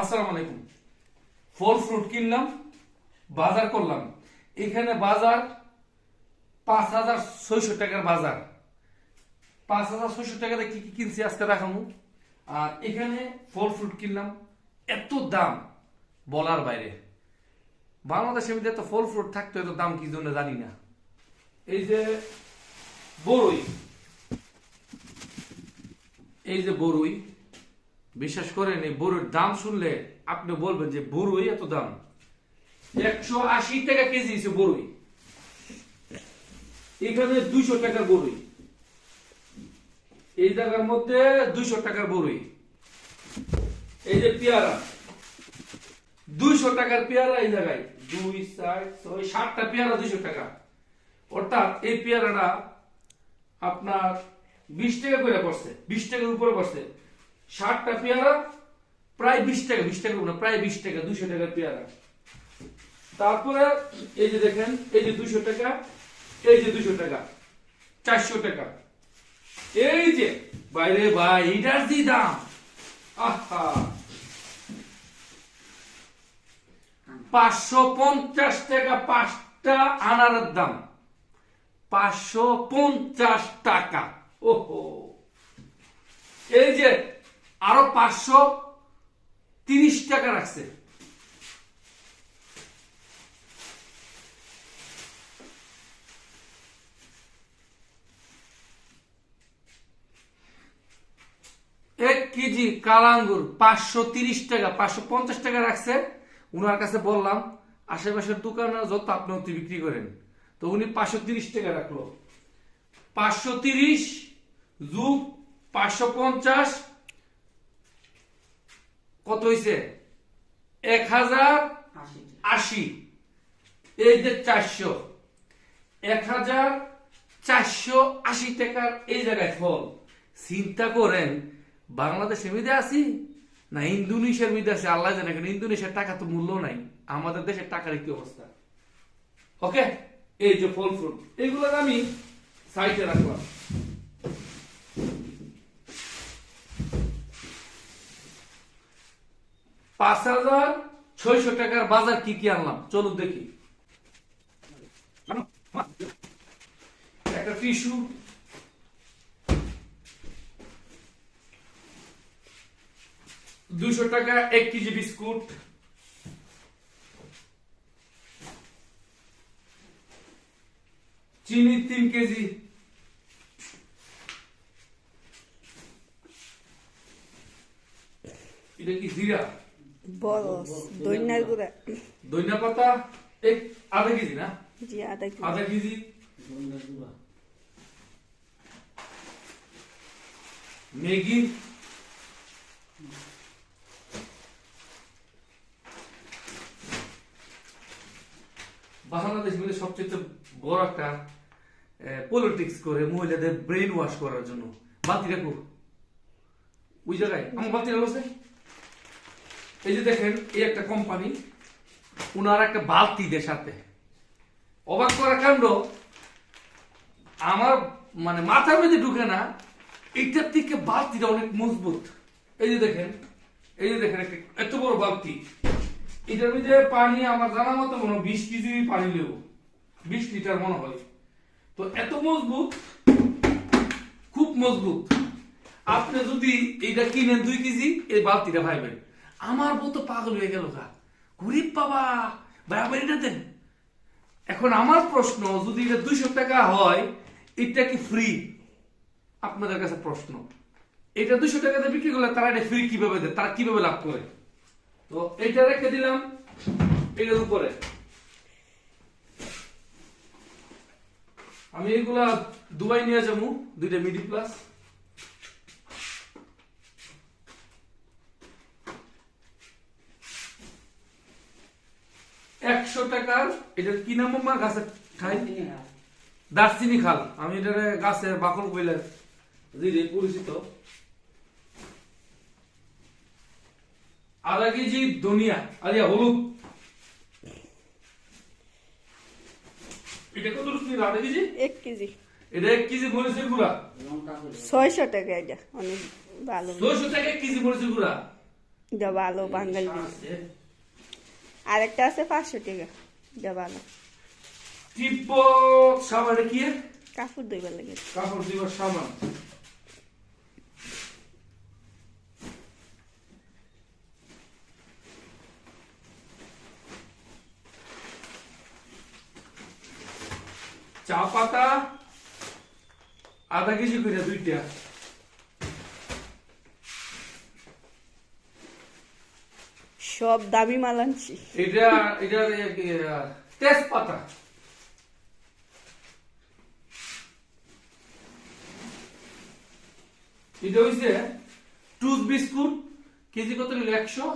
আসসালামু আলাইকুম। ফল ফ্রুট কিনলাম, বাজার করলাম। এখানে বাজার পাঁচ হাজার ছয়শো টাকার বাজার। পাঁচ হাজার ছয়শো টাকাতে কি কি কিনছি আজকে দেখাবো আর এখানে ফল ফ্রুট কিনলাম, এত দাম বলার বাইরে। বাংলাদেশের মধ্যে এত ফল ফ্রুট থাকতো এত দাম কি জন্য জানি না। এই যে বড়ই এই যে বড়ই বিশ্বাস করেন, এই বড়ির দাম শুনলে আপনি বলবেন যে বড়ই এত দাম। একশো আশি টাকা কেজি হচ্ছে বড়ই। এখানে দুইশো টাকার বড়ই। এই জায়গার মধ্যে দুইশো টাকার বড়ই। এই যে পেয়ারা, দুইশো টাকার পেয়ারা এই জায়গায়। দুই, চার, ছয়, সাতটা পেয়ারা দুইশো টাকা। অর্থাৎ এই পেয়ারাটা আপনার বিশ টাকা করে পড়ছে, বিশ টাকার উপরে পড়ছে। ষাটটা পেয়ারা, প্রায় বিশ টাকা বিশ টাকা না, প্রায় বিশ টাকা দুশো টাকার পেয়ারা। তারপরে এই যে দেখেন, এই যে দুশো টাকা, এই যে দুশো টাকা, চারশো টাকা। এই যে, বাইরে ভাই, এটার যে দাম, আহা। পাঁচশো পঞ্চাশ টাকা পাঁচটা আনারের দাম। পাঁচশো পঞ্চাশ টাকা, ওহো। এই যে আরও পাঁচশো তিরিশ টাকা রাখছে। এক কেজি কালাঙ্গুর পাঁচশো তিরিশ টাকা, পাঁচশো পঞ্চাশ টাকা রাখছে। উনার কাছে বললাম, আশেপাশের দোকানে যত আপনি অতি বিক্রি করেন। তো উনি পাঁচশো তিরিশ টাকা রাখল। পাঁচশো তিরিশ যুগ পাঁচশো পঞ্চাশ কত হয়েছে এক হাজার আশি। এই যে চারশো। এক হাজার চারশো আশি টাকার এই জায়গায় ফল। চিন্তা করেন, বাংলাদেশের মধ্যে আছি না ইন্দোনেশিয়ার মধ্যে আছে? আল্লাহ জানে কেন ইন্দোনেশিয়ার টাকা তো মূল্য নাই। আমাদের দেশের টাকার কি অবস্থা। ওকে? এই যে ফল ফ্রুট এইগুলোর আমি সাইডে রাখলাম। পাঁচ হাজার ছয়শো টাকার বাজার কি কি আনলাম? চলুন দেখি। একটা টিস্যু। দুশো টাকা, এক কেজি বিস্কুট। চিনি তিন কেজি। এটা কি জিরা? বরস দৈন্যার গুঁড়া। ধনিয়া পাতা এক আধা কেজি না? জি আধা কেজি। আধা কেজি। ম্যাগি। বাংলাদেশ মিলে সবচেয়ে বড় একটা পলিটিক্স করে মহিলাদের ব্রেন ওয়াশ করার জন্য। বাতি রাখো। ওই জায়গায় আমার বাতি রাখল এই যে দেখেন, এই একটা কোম্পানি উনার একটা বালতি দেয় সাথে অবাক করা কাণ্ড, আমার মানে মাথার মধ্যে ঢুকে না, এইটার থেকে বালতিটা অনেক মজবুত। এই যে দেখেন, এই যে দেখেন এত বড় বালতি। এটার মধ্যে পানি, আমার জানা মতো মনে হয় বিশ কেজি পানি নেব। বিশ লিটার মনে হয়। তো এত মজবুত, খুব মজবুত। আপনি যদি এইটা কিনেন দুই কেজি, এই বালতিটা ভাইবেন। আমার বউ তো পাগল হয়ে গেল গা। গরিব বাবা বাড়াবাড়িটা দেন। এখন আমার প্রশ্ন, যদি এটা দুইশো টাকা হয়, এটা কি ফ্রি আপনাদের কাছে প্রশ্ন। এটা দুইশো টাকাতে বিক্রি করলে তারা এটা ফ্রি কীভাবে দেয়? তারা কীভাবে লাভ করে? তো এটা রেখে দিলাম, এটার উপরে। আমি এগুলা দুবাই নিয়ে যাব, দুইটা মিডি প্লাস। একশো টাকার এটা কি নাম মা গাছের ঠাই? দারচিনি খাল। আমি এটা গাছের বাকল দিদি পরিচিত। আধা কেজি ধনিয়া আলিয়া হলুদ। এটা কত রুপি আধা কেজি? এক কেজি। এটা এক কেজি মরিচের গুঁড়া। ছয়শো টাকা এটা অনেক ভালো। ছয়শো টাকা এক কেজি মরিচের গুঁড়া। এটা ভালো বাঙালি। আরেকটা আছে পাঁচশো টাকা এটা ভালো সাবান কি? কাপড় ধুইবার লাগে। কাপড় দিবার সাবান চা পাতা আধা কেজি করে দুইটা। সব দামি মাল আনছি। এটা এটা তেজপাতা। এটা হইছে টুথ বিস্কুট কেজি কত নিল একশো?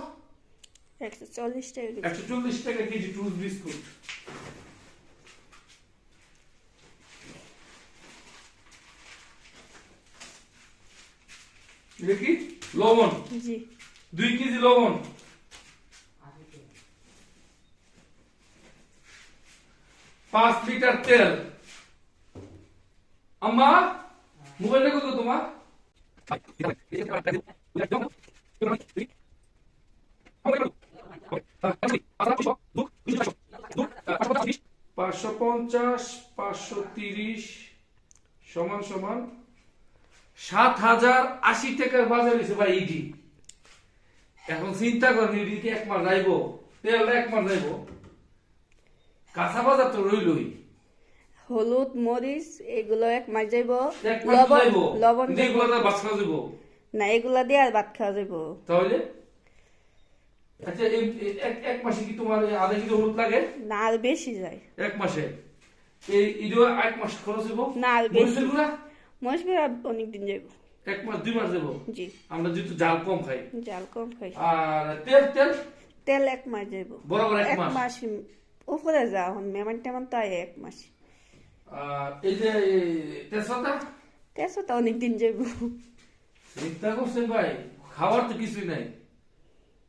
একশো চল্লিশ টাকা একশো চল্লিশ টাকা কেজি টুথ বিস্কুট। দেখি লবণ। জি। দুই কেজি লবণ। পাঁচ লিটার তেল। আম্মা, মোবাইলটা কত তোমার? পাঁচশো পঞ্চাশ, পাঁচশো তিরিশ, সমান সমান সাত হাজার আশি টাকার বাজার হয়েছে ভাই ইডি। এখন চিন্তা করেন, ইডি কি এক মাস যাইব? তেল এক মাস যাইব? কাঁচা বাজার তো রইলই। হলুদ মরিচ এগুলো এক মাস যাইব। লবণ লবণ এগুলো তো বাঁচা যাইব? না এগুলা দিয়ে আর ভাত খাওয়া যাইব। তাহলে? আচ্ছা এক এক মাসে কি তোমার আধা কিলো হলুদ লাগে? না আর বেশি যায়। এক মাসে? এই ইডো এক মাস খরচ হইব? না, আর বেশি। গুঁড়া? মরিচ অনেক দিন যাইব। এক মাস দুই মাস দেবো জি। আমরা যেহেতু জাল কম খাই। জাল কম খাই। আর তেল তেল? তেল এক মাস যাইব। বরাবর এক মাস? উপরে যা এখন মেমান টেমন তো এক মাস এই যে এই তেজপাতা তেসো তো অনেক দিন যাইব চিন্তা করছেন ভাই খাওয়ার তো কিছুই নাই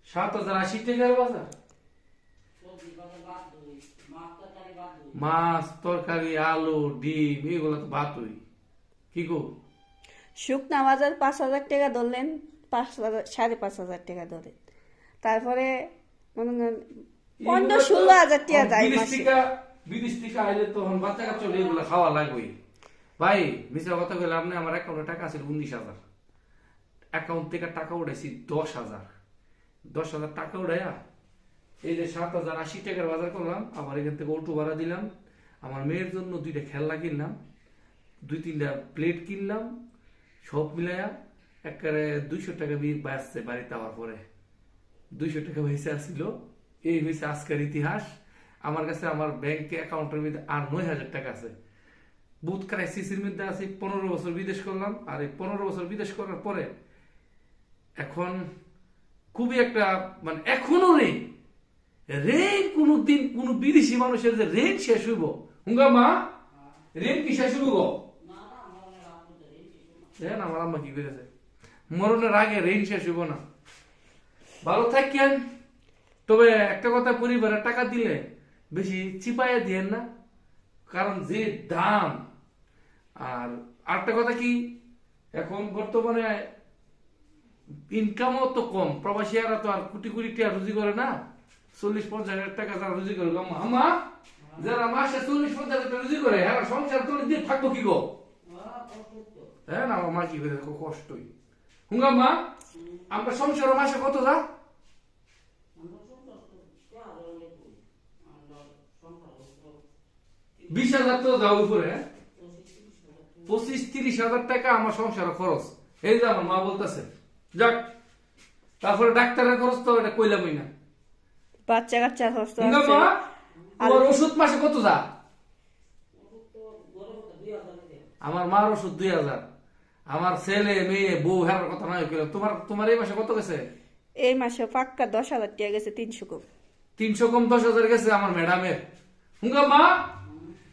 সাত হাজার আশি টাকার বাজার মাছ তরকারি আলু ডিম এগুলো তো ভাতই কি গো শুকনা বাজার পাঁচ হাজার টাকা ধরলেন পাঁচ হাজার সাড়ে পাঁচ হাজার টাকা ধরেন তারপরে মনে করেন পনেরো ষোলো হাজার টাকা যায় বিদেশ থেকে বিদেশ থেকে আইলে তখন বাচ্চা কাচ্চা এগুলো খাওয়া লাগবেই। ভাই মিশা কথা কইলে আপনি আমার অ্যাকাউন্টে টাকা আছে উনিশ হাজার। অ্যাকাউন্ট থেকে টাকা উঠাইছি দশ হাজার। দশ হাজার টাকা উঠাইয়া এই যে সাত হাজার আশি টাকার বাজার করলাম আবার এখান থেকে অটো ভাড়া দিলাম। আমার মেয়ের জন্য দুইটা খেলনা কিনলাম দুই তিনটা প্লেট কিনলাম সব মিলাইয়া একবারে দুইশো টাকা বাঁচছে বাড়িতে আওয়ার পরে। দুইশো টাকা পয়সা আসছিল এই হয়েছে আজকের ইতিহাস। আমার কাছে আমার ব্যাংক অ্যাকাউন্টের মধ্যে আর নয় হাজার টাকা আছে। বুথ ক্রাইসিসের মধ্যে আছি, পনেরো বছর বিদেশ করলাম। আর এই পনেরো বছর বিদেশ করার পরে এখন খুবই একটা মানে এখনও ঋণ দিন বিদেশি মানুষের যে ঋণ শেষ হইব। হুঙ্গা মা ঋণ কি শেষ হইব গো? আমার আম্মা কি করেছে মরণের আগে ঋণ শেষ হইব না। ভালো থাকেন। তবে একটা কথা পরিবারে টাকা দিলে বেশি চিপাইয়া দিয়েন না। কারণ যে দাম, আর আরেকটা কথা কি, এখন বর্তমানে ইনকামও তো কম প্রবাসীরা তো আর কোটি কোটি টাকা রুজি করে না। চল্লিশ পঞ্চাশ হাজার টাকা যারা রুজি করে আম্মা যারা মাসে চল্লিশ পঞ্চাশ হাজার রুজি করে হ্যাঁ সংসার চল্লিশ দিন থাকব কি গো? হ্যাঁ না আমার মা কি করে কষ্টই। হুঙ্গা আমরা সংসার মাসে কত যা? বিশ হাজার তো যাও উপরে? পঁচিশ তিরিশ হাজার টাকা আমার সংসার খরচ। এই যে আমার মা বলতেছে যাক তারপরে ডাক্তারের খরচ তো এটা কইলামই না। বাচ্চা কাচ্চা মা তোমার ওষুধ মাসে কত যা? আমার মার ওষুধ দুই হাজার। আমার ছেলে মেয়ে বউ হ্যাঁ কথা নয় কইলাম। তোমার তোমার এই মাসে কত গেছে? এই মাসে পাক্কা দশ হাজার টাকা গেছে তিনশো কম। তিনশো কম দশ হাজার গেছে আমার ম্যাডামের। হুঙ্গা মা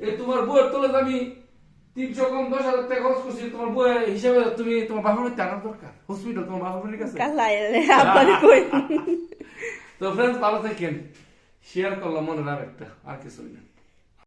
এই তোমার বইয়ের তোলে আমি তিনশো কম দশ হাজার টাকা খরচ করছি তোমার বইয়ের হিসাবে তুমি তোমার বাপের বাড়িতে আনার দরকার? হসপিটাল তোমার বাপের বাড়ির কাছে? তো ফ্রেন্ডস ভালো থাকেন। শেয়ার করলাম মনে রাখ একটা আর কিছু না।